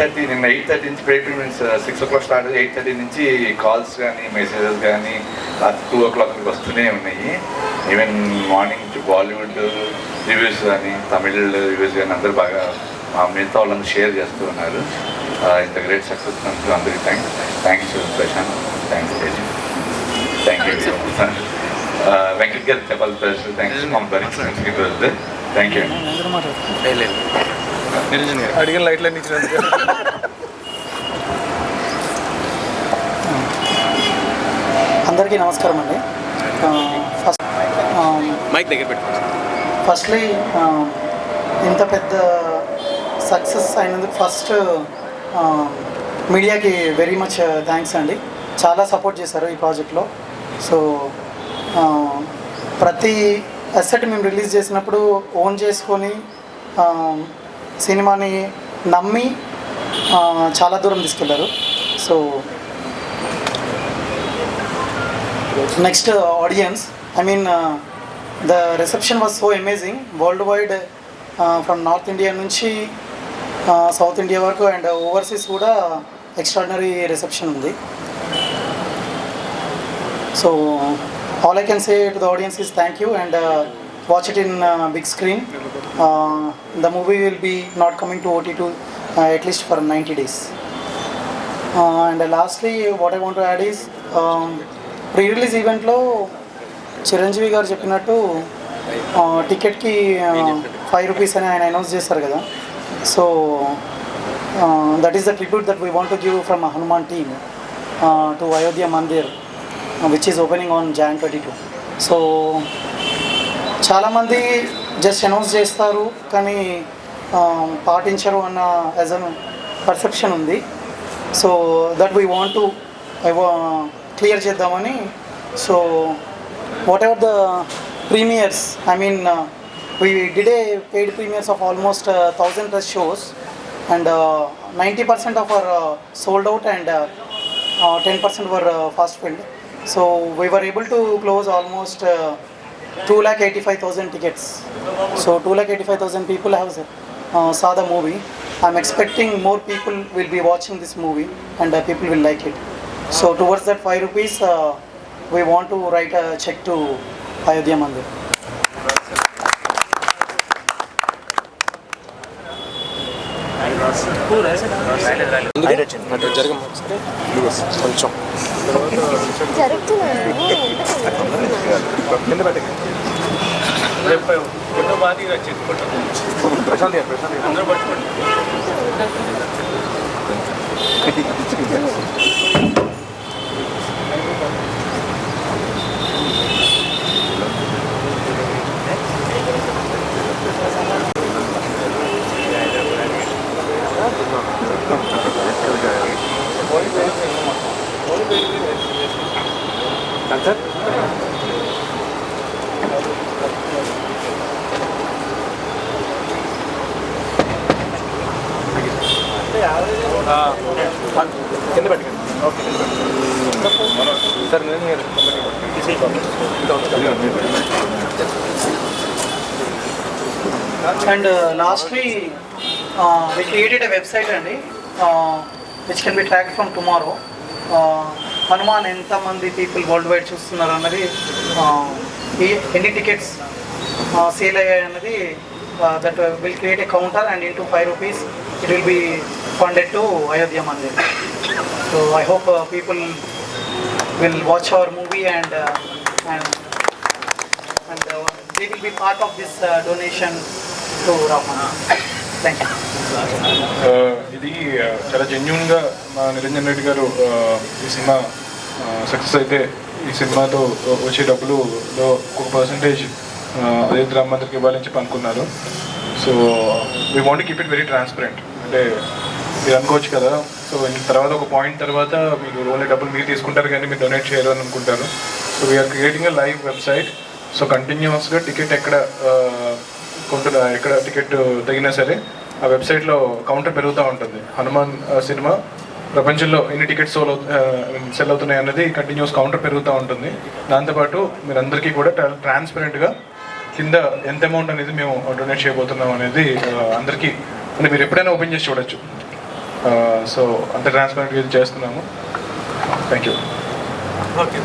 Thirty నిన్న eight thirty నుంచి pray means six o'clock start eight thirty నుంచి calls కానీ మెసేజెస్ కానీ టూ ఓ క్లాక్ వస్తూనే ఉన్నాయి. ఈవెన్ మార్నింగ్ నుంచి బాలీవుడ్ రివ్యూస్ కానీ తమిళ్ రివ్యూస్ కానీ అందరూ బాగా మా మిగతా వాళ్ళందరూ షేర్ చేస్తూ ఉన్నారు. ఇంత గ్రేట్ సక్సెస్ అందరికీ thanks thanks Prashant thanks Teja thank you Venkat garu చెప్పాలి థ్యాంక్స్ మమ్మల్ని థ్యాంక్ యూ నిరంజన్ గారు అడిగిన లైట్లన్నీ ఇచ్చినందుకు. అందరికీ నమస్కారం అండి. ఫస్ట్ మైక్ దగ్గర పెట్టుకోండి ఫస్ట్లీ ఇంత పెద్ద సక్సెస్ అయినందుకు ఫస్ట్ మీడియాకి వెరీ మచ్ థ్యాంక్స్ అండి. చాలా సపోర్ట్ చేశారు ఈ ప్రాజెక్ట్లో. సో ప్రతి అసెట్ మేము రిలీజ్ చేసినప్పుడు ఓన్ చేసుకొని సినిమాని నమ్మి చాలా దూరం తీసుకెళ్ళారు. So next audience I mean the reception was so amazing world wide from north India నుంచి సౌత్ ఇండియా వరకు అండ్ ఓవర్సీస్ కూడా ఎక్స్ట్రాడినరీ రిసెప్షన్ ఉంది. So all I can say to the audience is thank you and watch it in big screen the movie will be not coming to OTT to at least for ninety days and lastly what I want add is pre release ఈవెంట్లో చిరంజీవి గారు చెప్పినట్టు టికెట్కి five rupees అని ఆయన announce చేస్తారు కదా. So that is the tribute that we want to give from Hanuman team to Ayodhya Mandir which is opening on Jan twenty two so చాలామంది just announce చేస్తారు కానీ పాటించరు అన్న యాజ్ అన్ పర్సెప్షన్ ఉంది. So that we want to clear చేద్దామని. So whatever the premiers I mean we did a paid premiers of almost thousand plus shows and ninety percent of our sold out and ten percent were fast filled so we were able to close almost two lakh eighty five thousand tickets. So two lakh eighty five thousand people have uh, saw the movie. I'm expecting more people will be watching this movie and uh, people will like it. So towards that five rupees, uh, we want to write a check to Ayodhya Mandir. కొంచెం ప్రశాంత్ ప్రశాంత్ అందరూ పట్టుకోండి కింద okay sir నేను And uh, lastly, uh, we created a website అండి. Uh, which can be tracked from tomorrow. Uh, Hanuman ఎంతమంది people world wide చూస్తున్నారు అన్నది uh, ఎన్ని టికెట్స్ సేల్ అయ్యాయి అన్నది that will create a counter and in to five rupees it will be funded to Ayodhya Mandir so I hope people will watch our movie and and and uh, they will be part of this uh, donation to Ramana. Thank you. Uh, ఇది uh, చాలా జెన్యున్గా మా నిరంజన్ రెడ్డి గారు uh, ఈ cinema success అయితే ఈ సినిమాతో వచ్చే డబ్బులులో ఒక పర్సంటేజ్ అదే రామ్ మందిర్కి ఇవ్వాలని చెప్పి అనుకున్నారు so we want keep it very transparent అంటే మీరు అనుకోవచ్చు కదా? సో తర్వాత ఒక పాయింట్ తర్వాత మీకు ఓన్లీ డబ్బులు మీరు తీసుకుంటారు కానీ మీరు డొనేట్ చేయరు అని అనుకుంటారు. So we are creating a live website so కంటిన్యూస్గా టికెట్ ఎక్కడ కొంత ఎక్కడ టికెట్ తగినా సరే ఆ వెబ్సైట్లో కౌంటర్ పెరుగుతూ ఉంటుంది. హనుమాన్ సినిమా ప్రపంచంలో ఎన్ని టికెట్స్ సోల్ సెల్ అవుతున్నాయి అన్నది కంటిన్యూస్ కౌంటర్ పెరుగుతూ ఉంటుంది. దాంతోపాటు మీరందరికీ కూడా ట్రాన్స్పరెంట్గా కింద ఎంత అమౌంట్ అనేది మేము డొనేట్ చేయబోతున్నాం అనేది అందరికీ అంటే మీరు ఎప్పుడైనా ఓపెన్ చేసి చూడొచ్చు. సో అంత ట్రాన్స్పరెంట్గా ఇది చేస్తున్నాము. Thank you okay